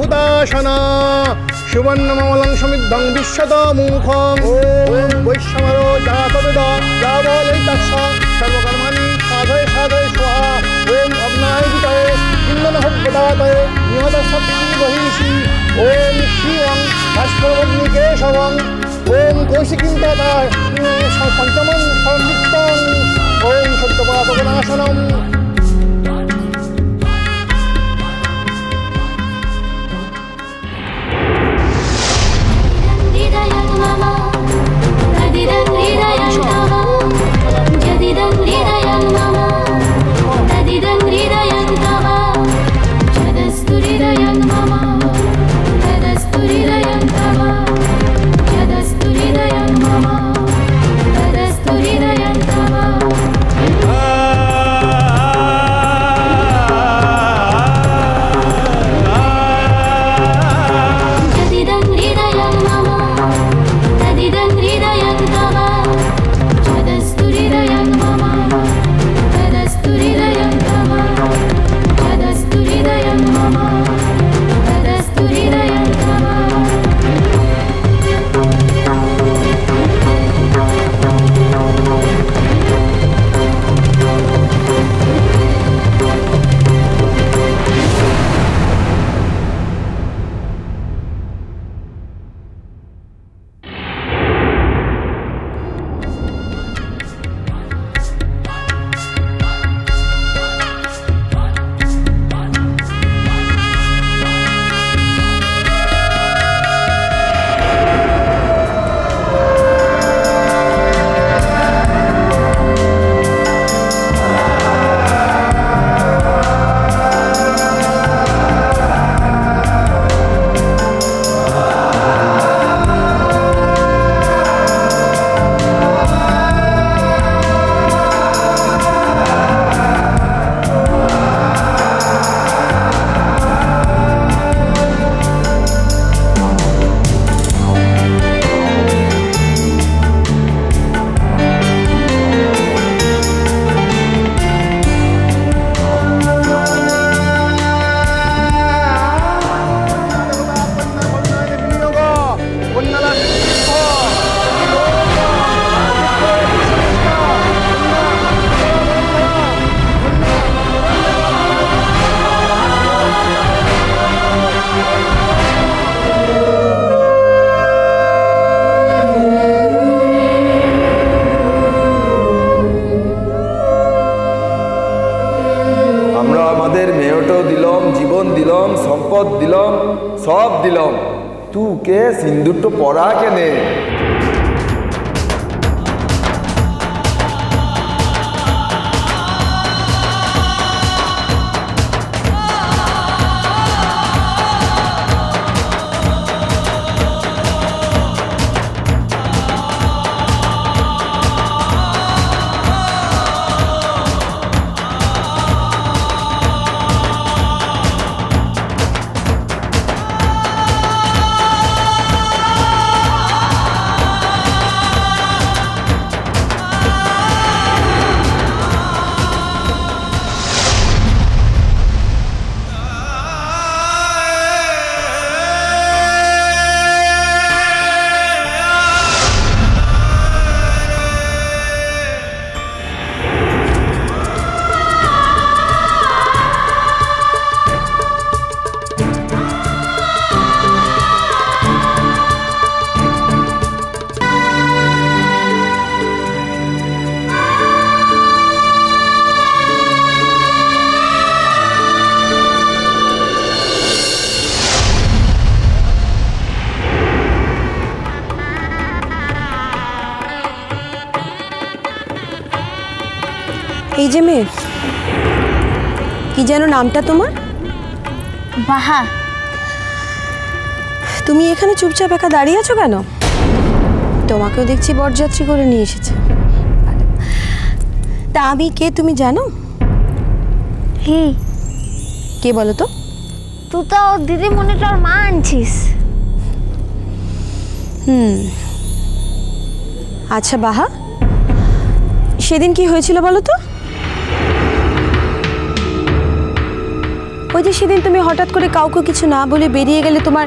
হুদাসনা সুবর্ণমলং সমিদ্ধং বিশ্বদ মুখং ওম বৈষ্ণবরো জাতবেদ যাবলৈতাক্ষ সর্বকর্মাণি সাধয়ে সাধয়ে স্বাহা। ওম অগ্নায় বিতয়ে ইন্দন হব্যদাতয়ে নিহত শক্তি বহিষি ওম শিবং ভাস্করগ্নি কেশবং ওম কৌশিকিং তথা পঞ্চমং সংযুক্তং ওম সত্যপাপনাশনম সম্পদ দিলাম সব দিলাম। তুকে তো পড়া কেনে? এই যে মেয়ে কি যেন নামটা তোমার? বাহা। তুমি এখানে চুপচাপ একা দাঁড়িয়ে আছো কেন? তোমাকেও দেখছি বরযাত্রী করে নিয়ে এসেছে। তা আমি কে তুমি জানো? হি। কে বলো তো? তুই তো দিদিমণিটার মা আনছিস। হুম। আচ্ছা বাহা সেদিন কি হয়েছিল বলো তো? ওই যে সেদিন তুমি হঠাৎ করে কাউকে কিছু না বলে বেরিয়ে গেলে তোমার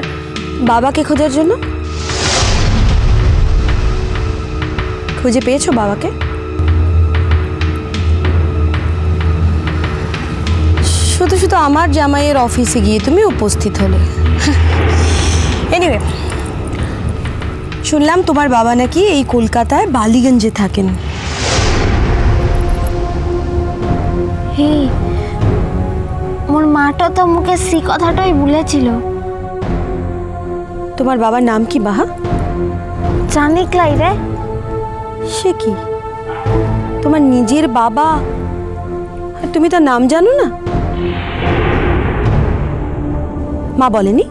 বাবাকে খোঁজার জন্য? খুঁজে পেয়েছ বাবাকে? শুধু শুধু আমার জামাইয়ের অফিসে গিয়ে তুমি উপস্থিত হলে। এনিওয়ে শুনলাম তোমার বাবা নাকি এই কলকাতায় বালিগঞ্জে থাকেন। মাটা তো মুখে সি কথাটাই বলেছিল। তোমার বাবার নাম কি বাহা? জানি ক্লাই রে। সে কি? তোমার নিজের বাবা? আর তুমি তার নাম জানো না? মা বলেনি?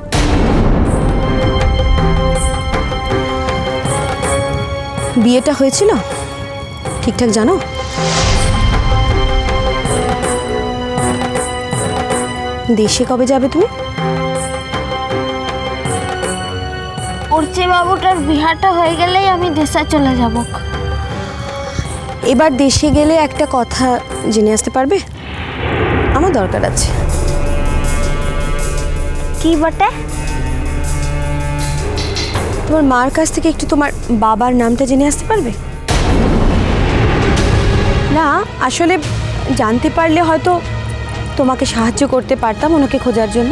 বিয়েটা হয়েছিল? ঠিকঠাক জানো? দেশে কবে যাবে তুমি? উর্চি বাবুটার বিহাটা হয়ে গেলেই আমি দেশে চলে যাব। এবার দেশে গেলে একটা কথা জেনে আসতে পারবে? আমার দরকার আছে। কি বটে? তোমার মার কাছ থেকে একটু তোমার বাবার নামটা জেনে আসতে পারবে? না আসলে জানতে পারলে হয়তো তোমাকে সাহায্য করতে পারতাম ওনাকে খোঁজার জন্য?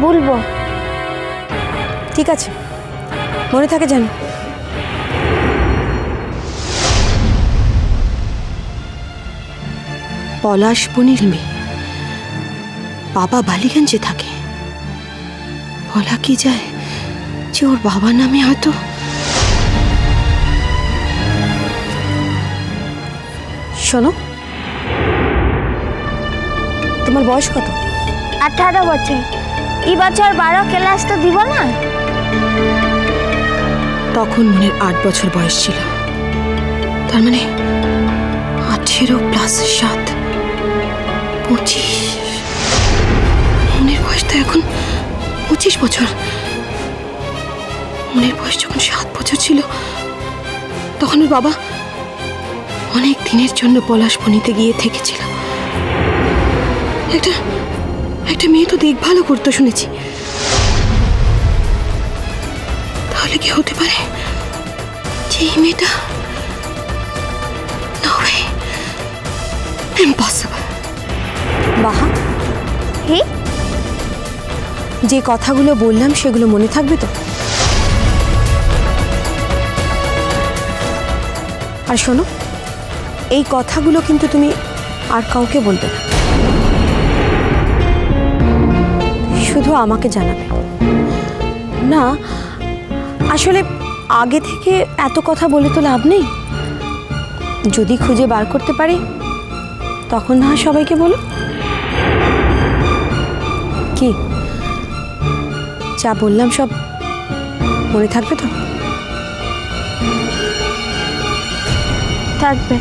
বলব। ঠিক আছে। মনে থাকে জানো পলাশ বনির বাবা বালিগঞ্জে থাকে। বলা কি যায় যে ওর বাবার নামে হয়তো শোনো। তোমার বয়স কত? আঠারো বছর। এই বছর বারো ক্লাস তো দিব না। তখন মনের আট বছর বয়স ছিল। তার মানে আঠেরো প্লাস সাত পঁচিশ। মনের বয়স তো এখন পঁচিশ বছর। মনের বয়স যখন সাত বছর ছিল তখন ওর বাবা অনেক দিনের জন্য পলাশ পলাশবনিতে গিয়ে থেকেছিল একটা একটা মেয়ে তো দেখভালও করতো শুনেছি। তাহলে কি হতে পারে? যে এই মেয়েটা বাহা, হি? যে কথাগুলো বললাম সেগুলো মনে থাকবে তো? আর শোনো এই কথাগুলো কিন্তু তুমি আর কাউকে বলবে না। শুধু আমাকে জানাবে। না, আসলে আগে থেকে এত কথা বলে তো লাভ নেই। যদি খুঁজে বার করতে পারি, তখন না সবাইকে বলো কি? যা বললাম সব মনে থাকবে তো? থাকবে।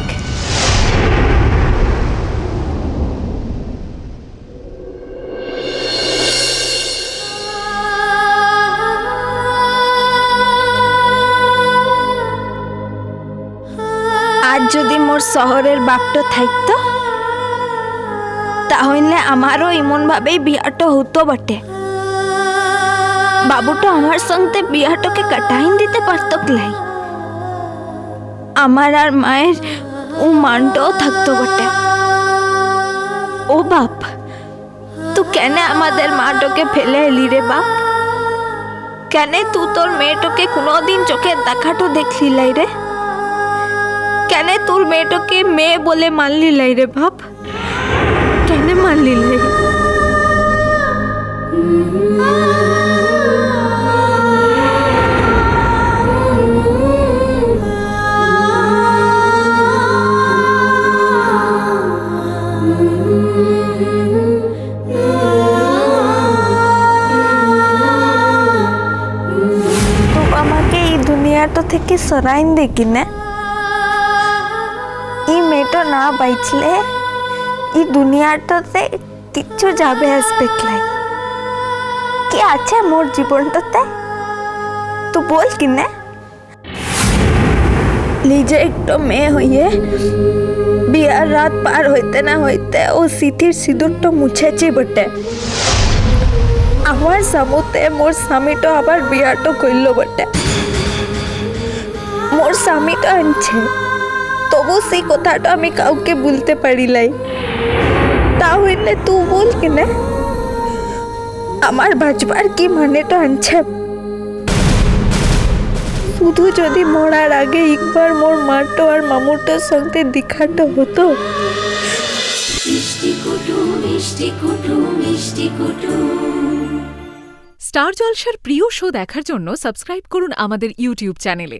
মোর শহরের বাপটা থাকতো তাহলে আমারও এমন ভাবেই বিয়াটা হতো বটে। বাবুটা আমার সঙ্গে বিয়াটাকে কাটাইন দিতে পারতো ক্লাই আমার আর মায়ের ও মানটাও থাকতো বটে। ও বাপ তুই কেন আমাদের মাটাকে ফেলে এলি রে বাপ? কেন তু তোর মেয়েটাকে কোনোদিন চোখে দেখাটো দেখলি লাই রে? কেন তোর মেয়েটাকে মেয়ে বলে মানলি লাই রে বাপ? কেন মানলি লাই আমাকে এই থেকে সরাইন দে কিনে। এই মেয়েটা না বাইছলে, এই দুনিয়াটাতে কিচ্ছু যাবে আসবে ক্লাই কি আছে মোর জীবনটাতে তুই বল কিনে। নিজে একটু মেয়ে হইয়ে বিয়ার রাত পার হইতে না হইতে ও সিথির সিঁদুরটা মুছেছি বটে। আমার সামুতে মোর স্বামীটা আবার বিয়াটো করল বটে। মোর স্বামীটা আনছে। তবু সেই কথাটা আমি কাউকে বলতে পারিলাই তা হইলে তুই বল কিনা আমার বাঁচবার কি মানেটা আনছে? শুধু যদি মরার আগে একবার মোর মাটো আর মামুটার সঙ্গে দেখাটা হতো? স্টার জলসার প্রিয় শো দেখার জন্য সাবস্ক্রাইব করুন আমাদের ইউটিউব চ্যানেলে।